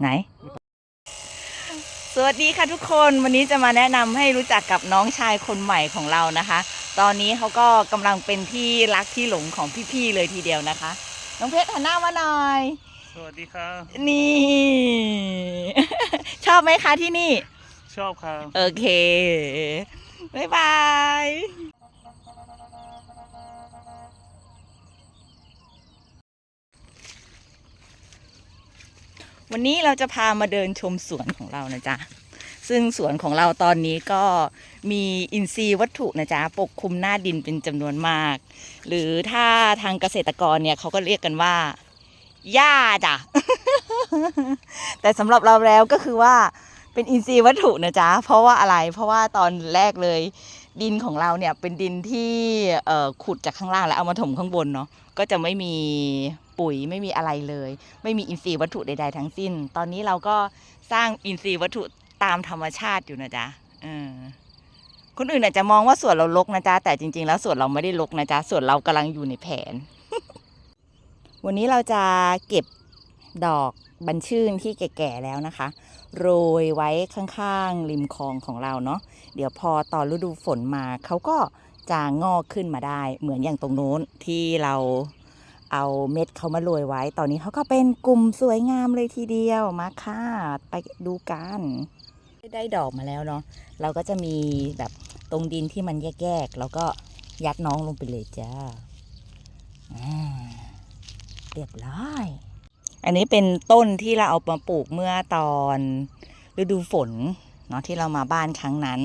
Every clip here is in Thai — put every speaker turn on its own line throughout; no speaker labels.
ไหน
สวัสดีค่ะทุกคนวันนี้จะมาแนะนำให้รู้จักกับน้องชายคนใหม่ของเรานะคะ ตอนนี้เขาก็กำลังเป็นที่รักที่หลงของพี่ๆเลยทีเดียวนะคะ น้องเพชรหันหน้ามาหน่อย
สวัสดีครับ
นี่ ชอบไหมคะที่นี่
ชอบครับ
โอเค บ๊ายบาย วันนี้เราจะพามาเดินชมสวนของเรานะจ๊ะ ซึ่งสวนของเราตอนนี้ก็มีอินทรีย์วัตถุนะจ๊ะปกคลุมหน้าดินเป็นจำนวนมาก หรือถ้าทางเกษตรกรเนี่ยเขาก็เรียกกันว่าหญ้าจ้ะ แต่สำหรับเราแล้วก็คือว่าเป็นอินทรีย์วัตถุนะจ๊ะ เพราะว่าอะไร เพราะว่าตอนแรกเลย ดินของเราเนี่ยเป็นดินที่ขุดจากข้างล่างแล้วเอามาถมข้างบนเนาะก็จะไม่มีปุ๋ยไม่มีอะไรเลย ไม่มีอินทรีย์วัตถุใด ๆ ทั้งสิ้น ตอนนี้เราก็สร้างอินทรีย์วัตถุตามธรรมชาติอยู่นะจ๊ะคนอื่นอาจจะมองว่าสวนเราลกนะจ๊ะแต่จริง ๆ แล้วสวนเราไม่ได้ลกนะจ๊ะสวนเรากำลังอยู่ในแผน วันนี้เราจะเก็บดอกบัญชื่นที่แก่ๆแล้วนะคะ โรยไว้ข้างๆริมคลองของเราเนาะเดี๋ยวพอตอนฤดูฝนมาเขาก็จะงอกขึ้นมาได้เหมือนอย่างตรงโน้นที่เราเอาเม็ดเขามาโรยไว้ ตอนนี้เขาก็เป็นกลุ่มสวยงามเลยทีเดียวมาค่ะไปดูกันได้ดอกมาแล้วเนาะเราก็จะมีแบบตรงดินที่มันแยกๆแล้วก็ยัดน้องลงไปเลยจ้าอ่าเรียบร้อย อันนี้เป็นต้นที่เราเอามาปลูกเมื่อตอนฤดูฝนเนาะที่เรามาบ้านครั้งนั้น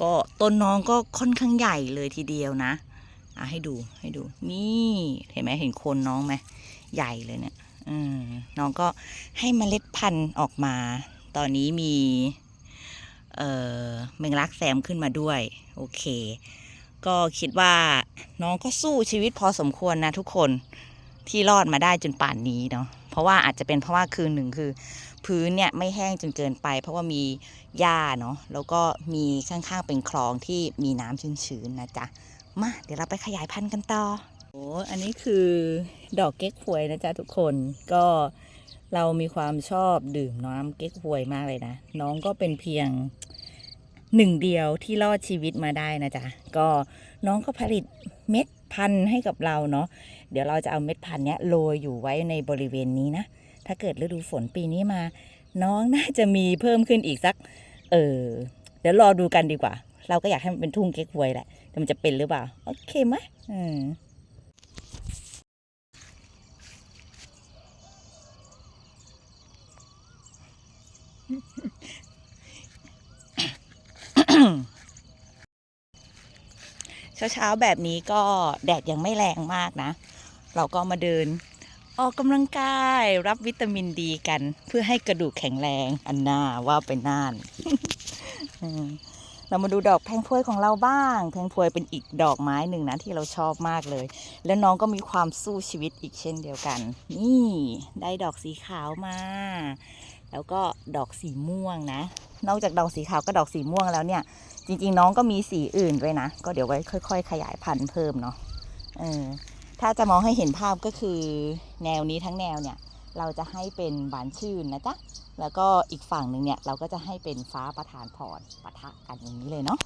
ก็ต้นน้องก็ค่อนข้างใหญ่เลยทีเดียวนะอะให้ดูให้ดู นี่เห็นไหมเห็นโคนน้องไหมใหญ่เลยเนี่ยอืมน้องก็ให้เมล็ดพันธุ์ออกมา ตอนนี้มีเอ่อแมงลักแซมขึ้นมาด้วย โอเค ก็คิดว่าน้องก็สู้ชีวิตพอสมควรนะทุกคนที่รอดมาได้จนป่านนี้เนาะ เพราะว่าอาจจะเป็นเพราะว่าคืนหนึ่งคือ พื้นเนี่ยไม่แห้งจนเกินไป เพราะว่ามีหญ้าเนาะแล้วก็มีข้างๆเป็นคลองที่มีน้ำชื้นๆนะจ๊ะมาเดี๋ยวเราไปขยายพันธุ์กันต่อโอ้อันนี้คือดอกเก๊กฮวยนะจ๊ะทุกคนก็เรามีความชอบดื่มน้ำเก๊กฮวยมากเลยนะ น้องก็เป็นเพียงหนึ่งเดียวที่รอดชีวิตมาได้นะจ๊ะ ก็น้องก็ผลิตเม็ดพันธุ์ให้กับเราเนาะ เดี๋ยวเราจะเอาเม็ดพันธุ์เนี้ยโรยอยู่ไว้ในบริเวณนี้นะ ถ้าเกิดฤดูฝนปีนี้มา น้องน่าจะมีเพิ่มขึ้นอีกสัก เออ เดี๋ยวรอดูกันดีกว่า เราก็อยากให้มันเป็นทุ่งเก๊กฮวยแหละ แต่มันจะเป็นหรือเปล่า โอเคไหมอืมเช้าๆแบบนี้ก็แดดยังไม่แรงมากนะ เราก็มาเดิน ออกกำลังกายรับวิตามินดีกัน เพื่อให้กระดูกแข็งแรงอันน่าว่าไปน่านเรามาดูดอกแพงพวยของเราบ้าง แพงพวยเป็นอีกดอกไม้หนึ่งนะที่เราชอบมากเลย แล้วน้องก็มีความสู้ชีวิตอีกเช่นเดียวกัน นี่ได้ดอกสีขาวมา แล้วก็ดอกสีม่วงนะ นอกจากดอกสีขาวก็ดอกสีม่วงแล้วเนี่ย จริงๆ น้องก็มีสีอื่นด้วยนะ ก็เดี๋ยวไว้ค่อย ๆ ขยายพันธุ์เพิ่มเนาะเออ ถ้าจะมองให้เห็นภาพก็คือแนวนี้ทั้งแนวเนี่ยเราจะให้เป็นบานชื่นนะจ๊ะ แล้วก็อีกฝั่งหนึ่งเนี่ยเราก็จะให้เป็นฟ้าประธานพรปะทะกันอย่างนี้เลยเนาะ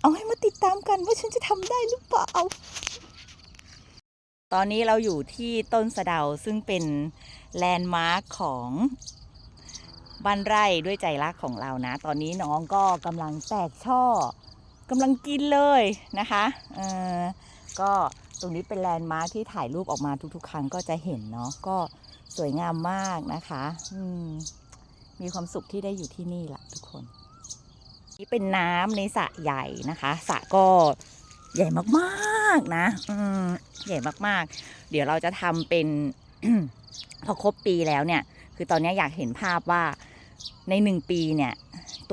เอาให้มาติดตามกันว่าฉันจะทำได้หรือเปล่า ตอนนี้เราอยู่ที่ต้นสะเดาซึ่งเป็นแลนด์มาร์คของบ้านไร่ด้วยใจรักของเรานะ ตอนนี้น้องก็กำลังแตกช่อกำลังกินเลยนะคะ เออก็ ตรงนี้เป็นแลนด์มาร์คที่ถ่ายรูปออกมาทุกๆ ครั้งก็จะเห็นเนาะก็สวยงามมากนะคะอืมมีความสุขที่ได้อยู่ที่นี่ละทุกคน นี่เป็นน้ำในสระใหญ่นะคะสระก็ใหญ่มากๆนะอืมใหญ่มากๆ เดี๋ยวเราจะทำเป็นพอครบปีแล้วเนี่ย คือตอนนี้อยากเห็นภาพว่าในหนึ่งปีเนี่ย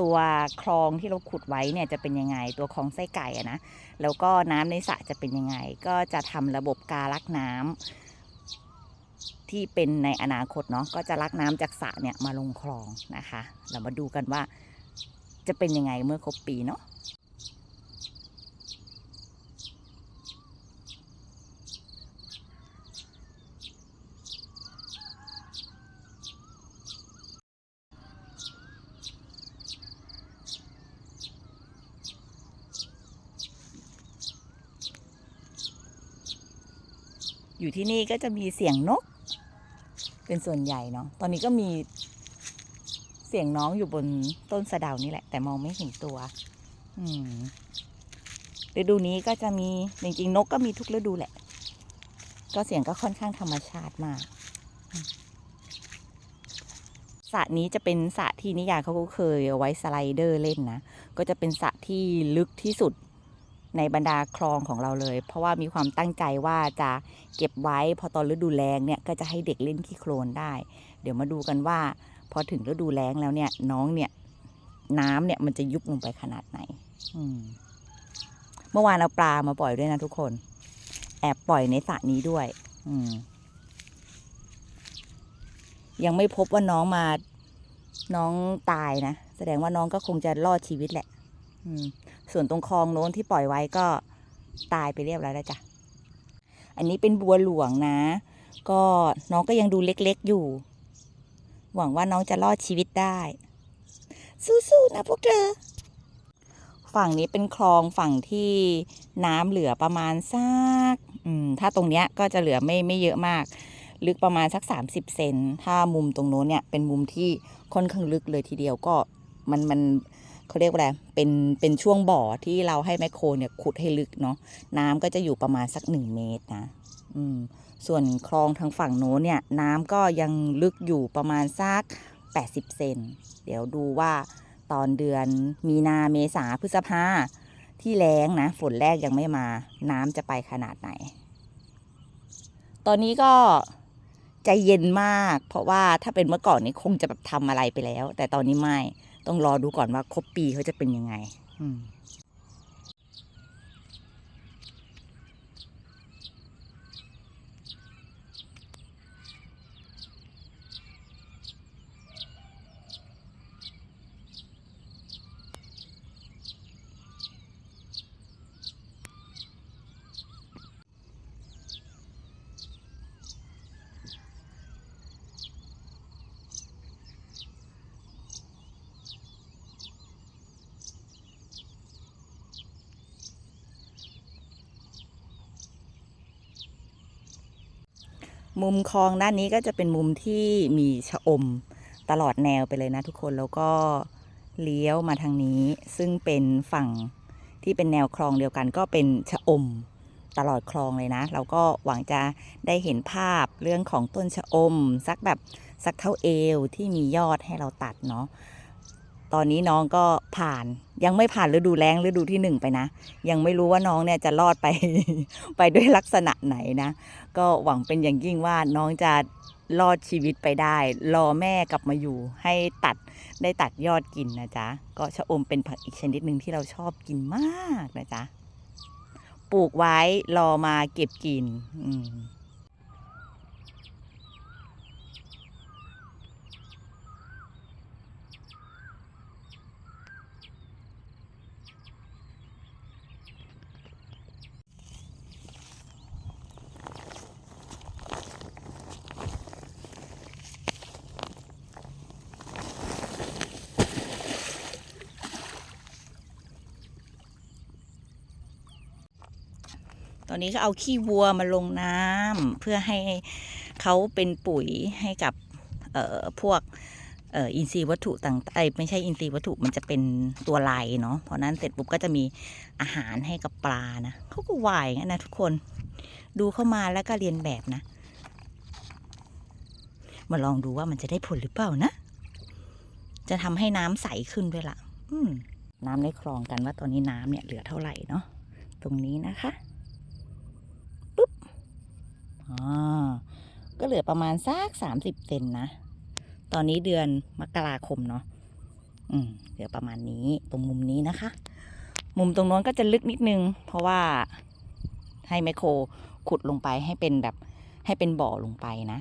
ตัวคลองที่เราขุดไว้เนี่ยจะเป็นยังไง ตัวคลองไส้ไก่นะแล้วก็น้ำในสระจะเป็นยังไง ก็จะทำระบบการลักน้ำที่เป็นในอนาคตเนาะก็จะลักน้ำจากสระเนี่ยมาลงคลองนะคะ เรามาดูกันว่าจะเป็นยังไงเมื่อครบปีเนาะ อยู่ที่นี่ก็จะมีเสียงนก เป็นส่วนใหญ่เนาะ ตอนนี้ก็มีเสียงน้องอยู่บนต้นสะเดานี่แหละ แต่มองไม่เห็นตัว อืมฤดูนี้ก็จะมีจริงๆนกก็มีทุกฤดูแหละ ก็เสียงก็ค่อนข้างธรรมชาติมากสระนี้จะเป็นสระที่นิยายเขาก็เคยเอาไว้สไลเดอร์เล่นนะ ก็จะเป็นสระที่ลึกที่สุด ในบรรดาคลองของเราเลย เพราะว่ามีความตั้งใจว่าจะเก็บไว้พอตอนฤดูแล้งเนี่ยก็จะให้เด็กเล่นขี้โคลนได้ เดี๋ยวมาดูกันว่า พอถึงฤดูแล้งแล้วเนี่ยน้องเนี่ยน้ำเนี่ยมันจะยุบลงไปขนาดไหนเมื่อวานเอาปลามาปล่อยด้วยนะทุกคน แอบปล่อยในสระนี้ด้วย อืมยังไม่พบว่าน้องมาน้องตายนะ แสดงว่าน้องก็คงจะรอดชีวิตแหละ อืม ส่วนตรงคลองโน้นที่ปล่อยไว้ก็ตายไปเรียบร้อยแล้วจ้ะ อันนี้เป็นบัวหลวงนะ ก็น้องก็ยังดูเล็กๆอยู่ หวังว่าน้องจะรอดชีวิตได้ สู้ๆนะพวกเธอ ฝั่งนี้เป็นคลองฝั่งที่น้ำเหลือประมาณสักอืมถ้าตรงเนี้ยก็จะเหลือไม่ไม่เยอะมาก ลึกประมาณสัก 30 เซน ถ้ามุมตรงโน้นเนี่ยเป็นมุมที่ค่อนข้างลึกเลยทีเดียวก็มันมัน เขาเรียกว่าอะไรเป็นเป็นช่วงบ่อที่เราให้แมคโครเนี่ยขุดให้ลึกเนาะน้ำก็จะอยู่ประมาณสักหนึ่งเมตรนะอืมส่วนคลองทางฝั่งโน้นเนี่ยน้ำก็ยังลึกอยู่ประมาณสัก 80 เซนเดี๋ยวดูว่าตอนเดือนมีนาเมษาพฤษภาที่แล้งนะ ฝนแรกยังไม่มาน้ำจะไปขนาดไหน ตอนนี้ก็ใจเย็นมาก เพราะว่าถ้าเป็นเมื่อก่อนนี่คงจะแบบทำอะไรไปแล้ว แต่ตอนนี้ไม่ ต้องรอดูก่อนว่าครบปีเขาจะเป็นยังไง อืม มุมคลองด้านนี้ก็จะเป็นมุมที่มีชะอมตลอดแนวไปเลยนะทุกคนแล้วก็เลี้ยวมาทางนี้ ซึ่งเป็นฝั่งที่เป็นแนวคลองเดียวกัน ก็เป็นชะอมตลอดคลองเลยนะ เราก็หวังจะได้เห็นภาพเรื่องของต้นชะอม สักแบบสักเท่าเอวที่มียอดให้เราตัดเนาะ ตอนนี้น้องก็ผ่านยังไม่ผ่านฤดูแล้งฤดูที่หนึ่งไปนะ ยังไม่รู้ว่าน้องเนี่ยจะรอดไปไปด้วยลักษณะไหนนะ ก็หวังเป็นอย่างยิ่งว่าน้องจะรอดชีวิตไปได้ รอแม่กลับมาอยู่ ให้ตัดได้ตัดยอดกินนะจ๊ะ ก็ชะอมเป็นผักอีกชนิดหนึ่งที่เราชอบกินมากนะจ๊ะ ปลูกไว้รอมาเก็บกิน อืม นนี้ก็เอาขี้วัวมาลงน้ำเพื่อให้เขาเป็นปุ๋ยให้กับเอ่อพวกเอ่ออินทรีย์วัตถุต่างไอยไม่ใช่อินทรีย์วัตถุมันจะเป็นตัวลายเนาะเพราะนั้นเสร็จปุ๊บก็จะมีอาหารให้กับปลานะเขาก็ว่ายงั้นนะทุกคนดูเข้ามาแล้วก็เรียนแบบนะ มาลองดูว่ามันจะได้ผลหรือเปล่านะ จะทำให้น้ำใสขึ้นด้วยล่ะน้ำในคลองกันว่าตอนนี้น้ำเนี่ยเหลือเท่าไหร่เนาะตรงนี้นะคะ อ่าก็ เหลือประมาณสักสามสิบเซนนะ ตอนนี้เดือนมกราคมเนาะอืมเหลือประมาณนี้ตรงมุมนี้นะคะ มุมตรงนู้นก็จะลึกนิดนึง เพราะว่าให้ไมโครขุดลงไปให้เป็นแบบให้เป็นบ่อลงไปนะ